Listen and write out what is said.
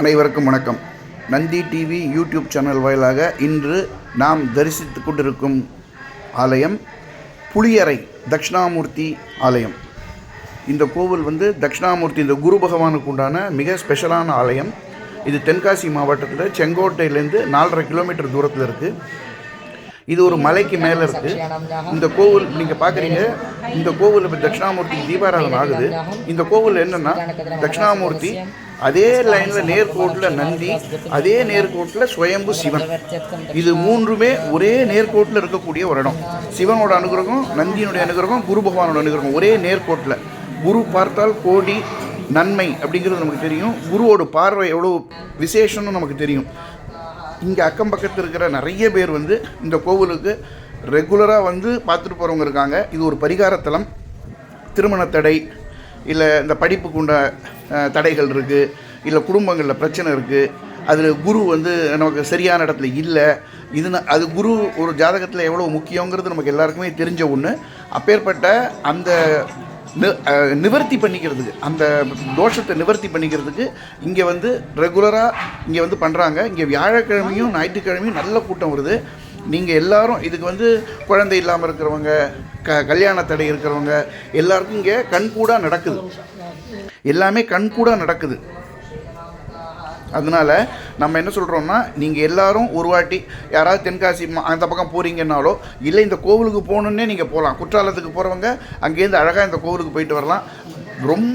அனைவருக்கும் வணக்கம். Nandi TV YouTube channel வாயிலாக இன்று நாம் தரிசித்து கொண்டிருக்கும் ஆலயம் புளியறை தட்சிணாமூர்த்தி ஆலயம். இந்த கோவில் வந்து தட்சிணாமூர்த்தி இந்த குரு பகவானுக்கு உண்டான மிக ஸ்பெஷலான ஆலயம். இது தென்காசி மாவட்டத்தில் செங்கோட்டையிலேருந்து நாலரை கிலோமீட்டர் தூரத்தில் இருக்குது இது ஒரு மலைக்கு மேலே இருக்குது இந்த கோவில் நீங்கள் பார்க்குறீங்க இந்த கோவில் இப்போ தட்சிணாமூர்த்தி தீபாராதனம் ஆகுது. இந்த கோவில் என்னென்னா தட்சிணாமூர்த்தி அதே லைனில் நேர்கோட்டில் நந்தி அதே நேர்கோட்டில் சுயம்பு சிவன். இது மூன்றுமே ஒரே நேர்கோட்டில் இருக்கக்கூடிய ஒரு இடம் சிவனோட அனுகிரகம் நந்தியினுடைய அனுகிரகம் குரு பகவானோட அனுகிரகம் ஒரே நேர்கோட்டில். குரு பார்த்தால் கோடி நன்மை அப்படிங்கிறது நமக்கு தெரியும். குருவோட பார்வை எவ்வளோ விசேஷம்னு நமக்கு தெரியும். இங்கே அக்கம் பக்கத்தில் இருக்கிற நிறைய பேர் வந்து இந்த கோவிலுக்கு ரெகுலராக வந்து பார்த்துட்டு போகிறவங்க இருக்காங்க. இது ஒரு பரிகாரத்தலம். திருமண தடை இல்லை இந்த படிப்புக்கு உண்ட தடைகள் இருக்குது இல்லை குடும்பங்களில் பிரச்சனை இருக்குது அதில் குரு வந்து நமக்கு சரியான இடத்துல இல்லை இது அது குரு ஒரு ஜாதகத்தில் எவ்வளோ முக்கியங்கிறது நமக்கு எல்லாருக்குமே தெரிஞ்ச ஒன்று அப்பேற்பட்ட அந்த நி- நிவர்த்தி பண்ணிக்கிறதுக்கு அந்த தோஷத்தை நிவர்த்தி பண்ணிக்கிறதுக்கு இங்கே வந்து ரெகுலராக இங்கே வந்து பண்ணுறாங்க இங்கே வியாழக்கிழமையும் ஞாயிற்றுக்கிழமையும் நல்ல கூட்டம் வருது. நீங்கள் எல்லாரும் இதுக்கு வந்து குழந்தை இல்லாமல் இருக்கிறவங்க க கல்யாண தடை இருக்கிறவங்க எல்லாருக்கும் இங்கே கண்கூடாக நடக்குது. எல்லாமே கண்கூடாக நடக்குது. அதனால நம்ம என்ன சொல்கிறோம்னா நீங்கள் எல்லாரும் ஒரு வாட்டி யாராவது தென்காசி மா- அந்த பக்கம் போகிறீங்கன்னாலோ இல்லை இந்த கோவிலுக்கு போகணுன்னே நீங்கள் போகலாம் குற்றாலத்துக்கு போகிறவங்க அங்கேருந்து அழகாக இந்த கோவிலுக்கு போயிட்டு வரலாம். ரொம்ப